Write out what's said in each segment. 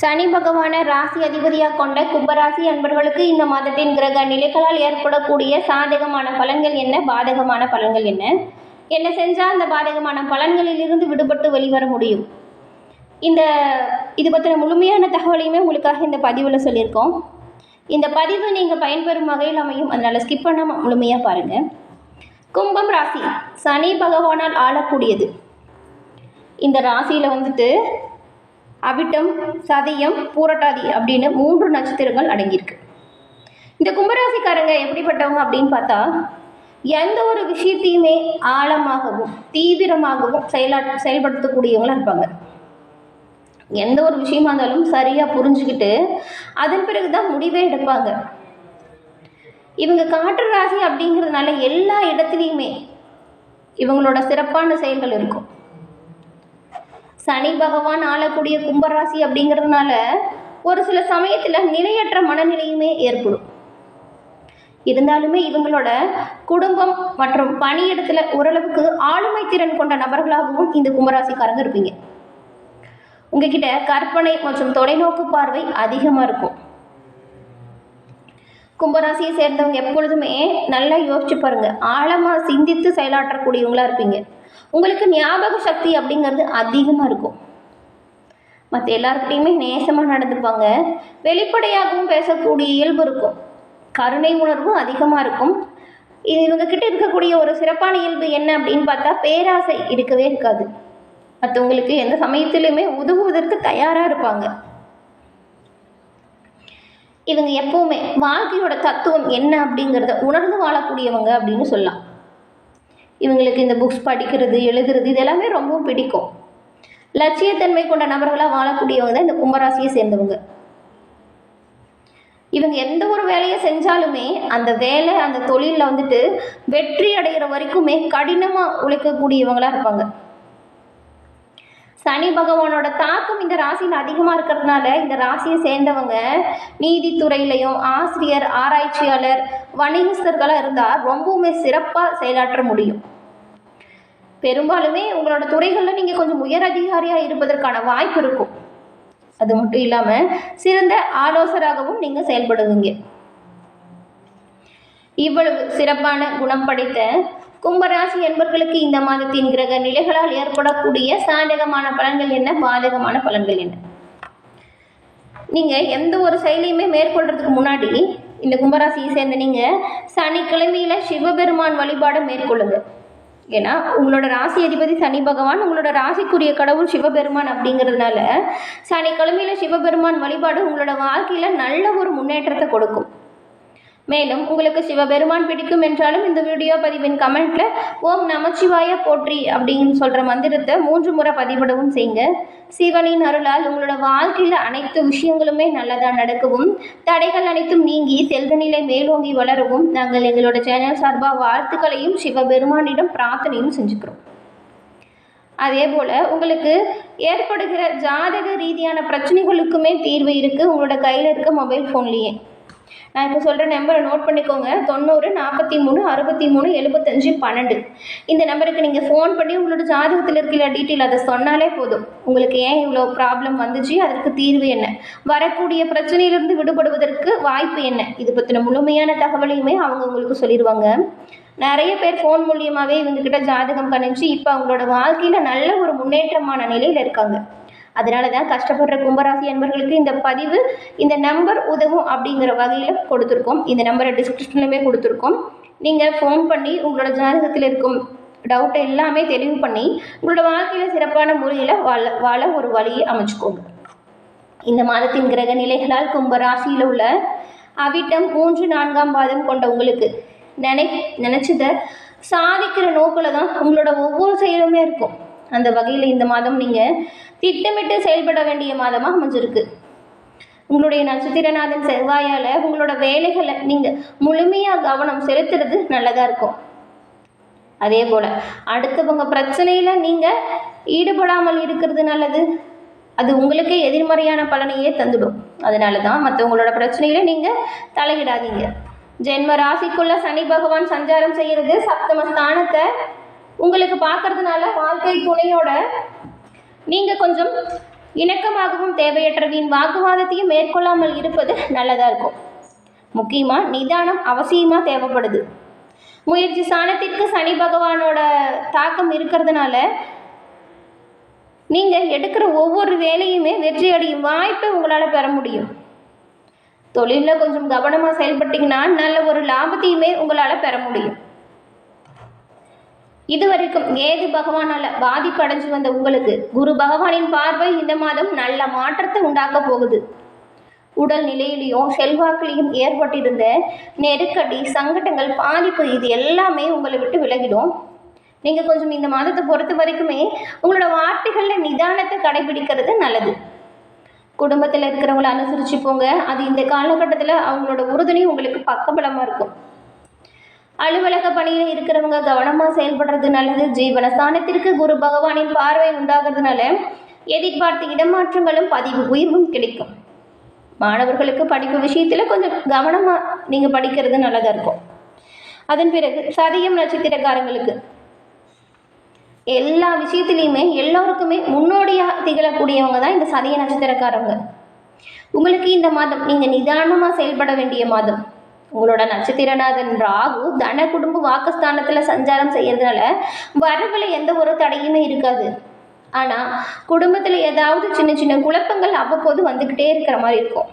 சனி பகவானை ராசி அதிபதியாக கொண்ட கும்பராசி அன்பர்களுக்கு இந்த மாதத்தின் கிரக நிலைகளால் ஏற்படக்கூடிய சாதகமான பலன்கள் என்ன? பாதகமான பலன்கள் என்ன? என்ன செஞ்சால் அந்த பாதகமான பலன்களிலிருந்து விடுபட்டு வெளிவர முடியும்? இந்த இது பற்றின முழுமையான தகவலையுமே உங்களுக்காக இந்த பதிவில் சொல்லியிருக்கோம். இந்த பதிவு நீங்கள் பயன்பெறும் வகையில் அமையும். அதனால் ஸ்கிப் பண்ணாமல் முழுமையாக பாருங்கள் கும்பம் ராசி. சனி பகவானால் ஆளக்கூடியது. இந்த ராசியில் வந்துட்டு அவிட்டம் சதயம் பூரட்டாதி அப்படின்னு மூன்று நட்சத்திரங்கள் அடங்கியிருக்கு. இந்த கும்பராசிக்காரங்க எப்படிப்பட்டவங்க அப்படின்னு பார்த்தா எந்த ஒரு விஷயத்தையுமே ஆழமாகவும் தீவிரமாகவும் செயலா செயல்படுத்தக்கூடியவங்களாக இருப்பாங்க. எந்த ஒரு விஷயமா இருந்தாலும் சரியாக புரிஞ்சுக்கிட்டு அதன் பிறகு தான் முடிவே எடுப்பாங்க. இவங்க காற்று ராசி அப்படிங்கிறதுனால எல்லா இடத்துலையுமே இவங்களோட சிறப்பான செயல்கள் இருக்கும். சனி பகவான் ஆளக்கூடிய கும்பராசி அப்படிங்கிறதுனால ஒரு சில சமயத்தில் நிலையற்ற மனநிலையுமே ஏற்படும். இருந்தாலுமே இவங்களோட குடும்பம் மற்றும் பணியிடத்தில் ஓரளவுக்கு ஆளுமை திறன் கொண்ட நபர்களாகவும் இந்த கும்பராசிக்காரங்க இருப்பீங்க. உங்ககிட்ட கற்பனை மற்றும் தொலைநோக்கு பார்வை அதிகமாக இருக்கும். கும்பராசியை சேர்ந்தவங்க எப்பொழுதுமே நல்லா யோசிச்சு பாருங்க. ஆழமாக சிந்தித்து செயலாற்றக்கூடியவங்களா இருப்பீங்க. உங்களுக்கு ஞாபக சக்தி அப்படிங்கிறது அதிகமாக இருக்கும். மற்ற எல்லாருக்கிட்டையுமே நேசமாக நடந்துப்பாங்க. வெளிப்படையாகவும் பேசக்கூடிய இயல்பு இருக்கும். கருணை உணர்வும் அதிகமாக இருக்கும். இது இவங்க கிட்ட இருக்கக்கூடிய ஒரு சிறப்பான இயல்பு என்ன அப்படின்னு பார்த்தா பேராசை இருக்கவே இருக்காது. மற்றவங்களுக்கு எந்த சமயத்திலையுமே உதவுவதற்கு தயாராக இருப்பாங்க. இவங்க எப்பவுமே வாழ்க்கையோட தத்துவம் என்ன அப்படிங்கிறத உணர்ந்து வாழக்கூடியவங்க அப்படின்னு சொல்லலாம். இவங்களுக்கு இந்த புக்ஸ் படிக்கிறது எழுதுறது இது எல்லாமே ரொம்பவும் பிடிக்கும். லட்சியத்தன்மை கொண்ட நபர்களாக வாழக்கூடியவங்க தான் இந்த கும்பராசியை சேர்ந்தவங்க. இவங்க எந்த ஒரு வேலையை செஞ்சாலுமே அந்த வேலை அந்த தொழிலில் வந்துட்டு வெற்றி அடைகிற வரைக்குமே கடினமாக உழைக்கக்கூடியவங்களாக இருப்பாங்க. சனி பகவானோட தாக்கம் இந்த ராசியில் அதிகமாக இருக்கிறதுனால இந்த ராசியை சேர்ந்தவங்க நீதித்துறையிலையும் ஆசிரியர் ஆராய்ச்சியாளர் வணிகஸ்தர்களாக இருந்தால் ரொம்பவுமே சிறப்பாக செயலாற்ற முடியும். பெரும்பாலுமே உங்களோட துறைகளில் நீங்கள் கொஞ்சம் உயர் அதிகாரியாக இருப்பதற்கான வாய்ப்பு இருக்கும். அது மட்டும் இல்லாமல் சிறந்த ஆலோசராகவும் நீங்கள் செயல்படுவீங்க. இவ்வளவு சிறப்பான குணம் படைத்த கும்பராசி என்பவர்களுக்கு இந்த மாதத்தின் கிரக நிலைகளால் ஏற்படக்கூடிய சாதகமான பலன்கள் என்ன? பாதகமான பலன்கள் என்ன? நீங்கள் எந்த ஒரு செயலையுமே மேற்கொள்றதுக்கு முன்னாடி இந்த கும்பராசியை சேர்ந்த நீங்கள் சனிக்கிழமையில் சிவபெருமான் வழிபாடு மேற்கொள்ளுங்க. ஏன்னா உங்களோட ராசி அதிபதி சனி பகவான் உங்களோட ராசிக்குரிய கடவுள் சிவபெருமான் அப்படிங்கிறதுனால சனிக்கிழமையில் சிவபெருமான் வழிபாடு உங்களோட வாழ்க்கையில் நல்ல ஒரு முன்னேற்றத்தை கொடுக்கும். மேலும் உங்களுக்கு சிவபெருமான் பிடிக்கும் என்றாலும் இந்த வீடியோ பதிவின் கமெண்ட்ல ஓம் நமச்சிவாய போற்றி அப்படின்னு சொல்ற மந்திரத்தை மூன்று முறை பதிவிடவும் செய்யுங்க. சிவனின் அருளால் உங்களோட வாழ்க்கையில் அனைத்து விஷயங்களுமே நல்லதாக நடக்கவும் தடைகள் அனைத்தும் நீங்கி செல்வ நிலை மேலோங்கி வளரவும் நாங்கள் எங்களோட சேனல் சார்பாக வாழ்த்துக்களையும் சிவபெருமானிடம் பிரார்த்தனையும் செஞ்சுக்கிறோம். அதே போல் உங்களுக்கு ஏற்படுகிற ஜாதக ரீதியான பிரச்சனைகளுக்குமே தீர்வு இருக்குது உங்களோட கையில் இருக்க மொபைல் ஃபோன்லேயே நான் இப்போ சொல்கிற நம்பரை நோட் பண்ணிக்கோங்க. தொண்ணூறு நாற்பத்தி மூணு அறுபத்தி மூணு எழுபத்தஞ்சு பன்னெண்டு. இந்த நம்பருக்கு நீங்கள் ஃபோன் பண்ணி உங்களோட ஜாதகத்தில் இருக்கிற டீட்டெயில் அதை சொன்னாலே போதும். உங்களுக்கு ஏன் இவ்வளோ ப்ராப்ளம் வந்துச்சு? அதற்கு தீர்வு என்ன? வரக்கூடிய பிரச்சனையிலிருந்து விடுபடுவதற்கு வாய்ப்பு என்ன? இது பற்றின முழுமையான தகவலையுமே அவங்க உங்களுக்கு சொல்லிடுவாங்க நிறைய பேர் ஃபோன் மூலியமாகவே இவங்கக்கிட்ட ஜாதகம் கணிச்சு இப்போ அவங்களோட வாழ்க்கையில் நல்ல ஒரு முன்னேற்றமான நிலையில் இருக்காங்க. அதனால தான் கஷ்டப்படுற கும்பராசி அன்பர்களுக்கு இந்த பதிவு இந்த நம்பர் உதவும் அப்படிங்கிற வகையில் கொடுத்துருக்கோம். இந்த நம்பரை டிஸ்கிரிப்ஷன்லையுமே கொடுத்துருக்கோம். நீங்கள் ஃபோன் பண்ணி உங்களோட ஜாதகத்தில் இருக்கும் டவுட்டை எல்லாமே தெளிவு பண்ணி உங்களோட வாழ்க்கையில் சிறப்பான முறையில் வாழ வாழ ஒரு வழியை அமைச்சுக்கோங்க. இந்த மாதத்தின் கிரக நிலைகளால் கும்பராசியில் உள்ள அவிட்டம் மூன்று நான்காம் பாதம் கொண்ட உங்களுக்கு நினை நினச்சதை சாதிக்கிற நோக்கில் தான் உங்களோட ஒவ்வொரு செயலுமே இருக்கும். அந்த வகையில் இந்த மாதம் நீங்கள் திட்டமிட்டு செயல்பட வேண்டிய மாதமாக அமைஞ்சிருக்கு. உங்களுடைய நட்சத்திரநாதன் செவ்வாயால் உங்களோட வேலைகளை நீங்கள் முழுமையாக கவனம் செலுத்துறது நல்லதாக இருக்கும். அதே போல் அடுத்தவங்க பிரச்சனையில் நீங்கள் ஈடுபடாமல் இருக்கிறது நல்லது. அது உங்களுக்கே எதிர்மறையான பலனையே தந்துடும். அதனால தான் மற்றவங்களோட பிரச்சனையில் நீங்கள் தலையிடாதீங்க. ஜென்ம ராசிக்குள்ள சனி பகவான் சஞ்சாரம் செய்கிறது சப்தம ஸ்தானத்தை உங்களுக்கு பார்க்கறதுனால வாழ்க்கை துணையோட நீங்கள் கொஞ்சம் இணக்கமாகவும் தேவையற்ற வீண் வாக்குவாதத்தையும் மேற்கொள்ளாமல் இருப்பது நல்லதா இருக்கும். முக்கியமா நிதானம் அவசியமா தேவைப்படுது. முயற்சி சாணத்திற்கு சனி பகவானோட தாக்கம் இருக்கிறதுனால நீங்க எடுக்கிற ஒவ்வொரு வேலையுமே வெற்றி அடையும் வாய்ப்பை உங்களால பெற முடியும். தொழிலில் கொஞ்சம் கவனமாக செயல்பட்டீங்கன்னா நல்ல ஒரு லாபத்தையுமே உங்களால் பெற முடியும். இதுவரைக்கும் ஏது பகவானால பாதிப்படைஞ்சு வந்த உங்களுக்கு குரு பகவானின் பார்வை இந்த மாதம் நல்ல மாற்றத்தை உண்டாக்க போகுது. உடல் நிலையிலையும் செல்வாக்கிலையும் ஏற்பட்டிருந்த நெருக்கடி சங்கடங்கள் பாதிப்பு இது எல்லாமே உங்களை விட்டு விலகிடும். நீங்கள் கொஞ்சம் இந்த மாதத்தை பொறுத்த வரைக்குமே உங்களோட வார்த்தைகளில் நிதானத்தை கடைபிடிக்கிறது நல்லது. குடும்பத்தில் இருக்கிறவங்கள அனுசரிச்சு போங்க. அது இந்த காலகட்டத்தில் அவங்களோட உறுதுணை உங்களுக்கு பக்கபலமாக இருக்கும். அலுவலக பணியில் இருக்கிறவங்க கவனமாக செயல்படுறது நல்லது. ஜீவனஸ்தானத்திற்கு குரு பகவானின் பார்வை உண்டாகிறதுனால எதிர்பார்த்த இடமாற்றங்களும் பதிவு உயர்வும் கிடைக்கும். மாணவர்களுக்கு படிப்பு விஷயத்தில் கொஞ்சம் கவனமாக நீங்கள் படிக்கிறது நல்லதாக இருக்கும். அதன் பிறகு சதயம் நட்சத்திரக்காரங்களுக்கு எல்லா விஷயத்துலையுமே எல்லோருக்குமே முன்னோடியாக திகழக்கூடியவங்க தான் இந்த சதய நட்சத்திரக்காரவங்க. உங்களுக்கு இந்த மாதம் நீங்கள் நிதானமாக செயல்பட வேண்டிய மாதம். உங்களோட நட்சத்திரநாதன் ராகு தன குடும்ப வாக்குஸ்தானத்தில் சஞ்சாரம் செய்யறதுனால வரவுல எந்த ஒரு தடையுமே இருக்காது. ஆனால் குடும்பத்தில் ஏதாவது சின்ன சின்ன குழப்பங்கள் அவ்வப்போது வந்துக்கிட்டே இருக்கிற மாதிரி இருக்கும்.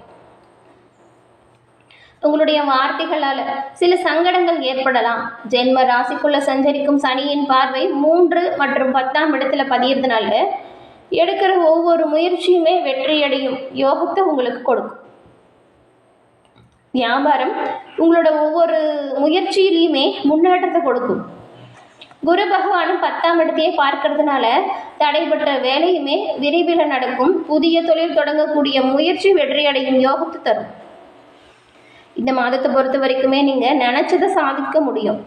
உங்களுடைய வார்த்தைகளால் சில சங்கடங்கள் ஏற்படலாம். ஜென்ம ராசிக்குள்ள சஞ்சரிக்கும் சனியின் பார்வை மூன்று மற்றும் பத்தாம் இடத்துல பதியறதுனால எடுக்கிற ஒவ்வொரு முயற்சியுமே வெற்றியடையும் யோகத்தை உங்களுக்கு கொடுக்கும். வியாபாரம் உங்களோட ஒவ்வொரு முயற்சியிலையுமே முன்னேற்றத்தை கொடுக்கும். குரு பகவானும் பத்தாம் இடத்தையே பார்க்கறதுனால தடைபட்ட வேலையுமே விரைவில் நடக்கும். புதிய தொழில் தொடங்கக்கூடிய முயற்சி வெற்றியடையும் யோகத்தை தரும். இந்த மாதத்தை பொறுத்த வரைக்குமே நீங்கள் நினச்சதை சாதிக்க முடியும்.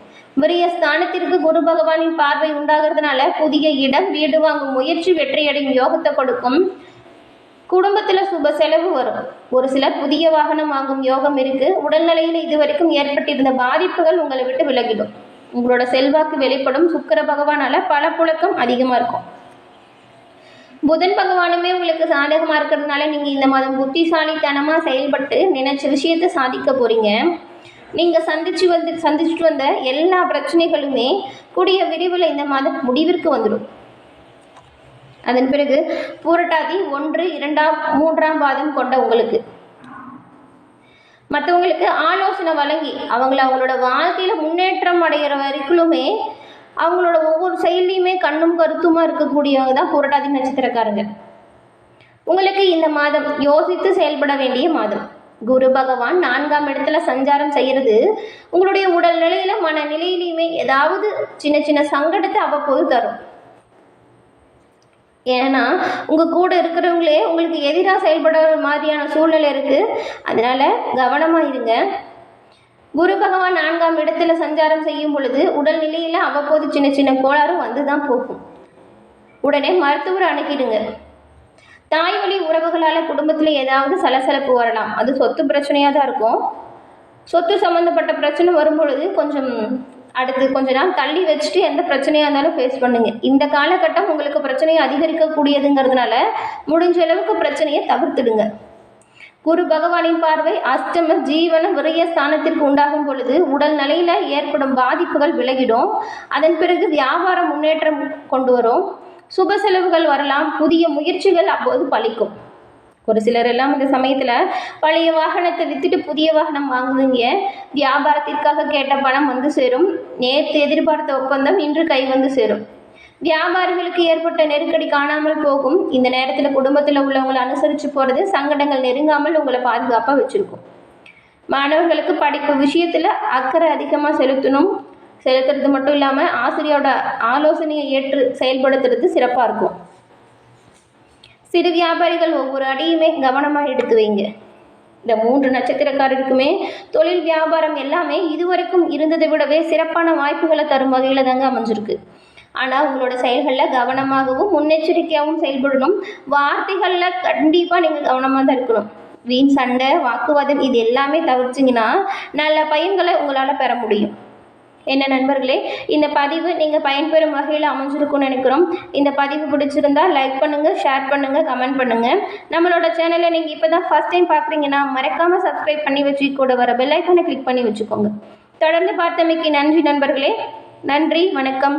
விரிய ஸ்தானத்திற்கு குரு பகவானின் பார்வை உண்டாகிறதுனால புதிய இடம் வீடு வாங்கும் முயற்சி வெற்றியடையும் யோகத்தை கொடுக்கும். குடும்பத்தில் சுப செலவு வரும். ஒரு சிலர் புதிய வாகனம் வாங்கும் யோகம் இருக்கு. உடல்நிலையில் இதுவரைக்கும் ஏற்பட்டிருந்த பாதிப்புகள் உங்களை விட்டு விலகிடும். உங்களோட செல்வாக்கு வெளிப்படும். சுக்கர பகவானால பல புழக்கம் அதிகமாக இருக்கும். புதன் பகவானுமே உங்களுக்கு சாதகமாக இருக்கிறதுனால நீங்கள் இந்த மாதம் புத்திசாலித்தனமாக செயல்பட்டு நினைச்ச விஷயத்தை சாதிக்க போகிறீங்க நீங்கள் சந்திச்சு வந்து சந்திச்சுட்டு வந்த எல்லா பிரச்சனைகளுமே கூடிய விரைவில் இந்த மாதம் முடிவிற்கு வந்துடும். அதன் பிறகு பூரட்டாதி ஒன்று இரண்டாம் மூன்றாம் பாதம் கொண்ட உங்களுக்கு. மற்றவங்களுக்கு ஆலோசனை வழங்கி அவங்கள அவங்களோட வாழ்க்கையில் முன்னேற்றம் அடைகிற வரைக்குமே அவங்களோட ஒவ்வொரு செயல்லையுமே கண்ணும் கருத்துமா இருக்கக்கூடியவங்க தான் புரட்டாதி நட்சத்திரக்காரங்க. உங்களுக்கு இந்த மாதம் யோசித்து செயல்பட வேண்டிய மாதம். குரு பகவான் நான்காம் இடத்துல சஞ்சாரம் செய்கிறது உங்களுடைய உடல் நிலையில மனநிலையிலையுமே ஏதாவது சின்ன சின்ன சங்கடத்தை அவ்வப்போது தரும். ஏன்னா உங்கள் கூட இருக்கிறவங்களே உங்களுக்கு எதிராக செயல்பட மாதிரியான சூழ்நிலை இருக்குது அதனால் கவனமாக இருங்க. குரு பகவான் நான்காம் இடத்துல சஞ்சாரம் செய்யும் பொழுது உடல் நிலையில் அவ்வப்போது சின்ன சின்ன கோளாறும் வந்து தான் போகும். உடனே மருத்துவர் அணுகிடுங்க. தாய் வழி உறவுகளால் குடும்பத்தில் ஏதாவது சலசலப்பு வரலாம். அது சொத்து பிரச்சனையாக தான் இருக்கும். சொத்து சம்மந்தப்பட்ட பிரச்சனை வரும்பொழுது கொஞ்சம் அடுத்து கொஞ்ச நாள் தள்ளி வச்சுட்டு எந்த பிரச்சனையாக இருந்தாலும் ஃபேஸ் பண்ணுங்க. இந்த காலகட்டம் உங்களுக்கு பிரச்சனையை அதிகரிக்கக்கூடியதுங்கிறதுனால முடிஞ்ச அளவுக்கு பிரச்சனையை தவிர்த்துடுங்க. குரு பகவானின் பார்வை அஷ்டம ஜீவன விரைய ஸ்தானத்திற்கு உண்டாகும் பொழுது உடல் நிலையில ஏற்படும் பாதிப்புகள் விலகிடும். அதன் பிறகு வியாபார முன்னேற்றம் கொண்டு வரும். சுப செலவுகள் வரலாம். புதிய முயற்சிகள் அப்போது பலிக்கும். ஒரு சிலர் எல்லாம் இந்த சமயத்தில் பழைய வாகனத்தை வித்துட்டு புதிய வாகனம் வாங்குவீங்க. வியாபாரத்திற்காக கேட்ட பணம் வந்து சேரும். நேற்று எதிர்பார்த்த ஒப்பந்தம் இன்று கை வந்து சேரும். வியாபாரிகளுக்கு ஏற்பட்ட நெருக்கடி காணாமல் போகும். இந்த நேரத்தில் குடும்பத்தில் உள்ளவங்களை அனுசரித்து போகிறது சங்கடங்கள் நெருங்காமல் உங்களை பாதுகாப்பாக வச்சுருக்கும். மாணவர்களுக்கு படிப்பு விஷயத்தில் அக்கறை அதிகமாக செலுத்தணும். செலுத்துறது மட்டும் இல்லாமல் ஆசிரியரோட ஆலோசனையை ஏற்று செயல்படுத்துறது சிறப்பாக இருக்கும். சிறு வியாபாரிகள் ஒவ்வொரு அடியுமே கவனமாக எடுத்து வைங்க. இந்த மூன்று நட்சத்திரக்காரருக்குமே தொழில் வியாபாரம் எல்லாமே இதுவரைக்கும் இருந்ததை விடவே சிறப்பான வாய்ப்புகளை தரும் வகையில் தாங்க அமைஞ்சிருக்கு. ஆனால் உங்களோட செயல்களில் கவனமாகவும் முன்னெச்சரிக்கையாகவும் செயல்படணும். வார்த்தைகளில் கண்டிப்பாக நீங்கள் கவனமாக தான் இருக்கணும். வீண் சண்டை வாக்குவாதம் இது எல்லாமே தவிர்த்திங்கன்னா நல்ல பயன்களை உங்களால் பெற முடியும். என்ன நண்பர்களே இந்த பதிவு நீங்கள் பயன்பெறும் வகையில் அமைஞ்சிருக்கும்னு நினைக்கிறோம். இந்த பதிவு பிடிச்சிருந்தா லைக் பண்ணுங்கள் ஷேர் பண்ணுங்கள் கமெண்ட் பண்ணுங்கள் நம்மளோட சேனலை நீங்கள் இப்போ தான் ஃபஸ்ட் டைம் பார்க்குறீங்கன்னா மறக்காமல் சப்ஸ்கிரைப் பண்ணி வச்சு கூட வர பெல்லைக்கானை கிளிக் பண்ணி வச்சுக்கோங்க. தொடர்ந்து பார்த்தமைக்கு நன்றி நண்பர்களே. நன்றி வணக்கம்.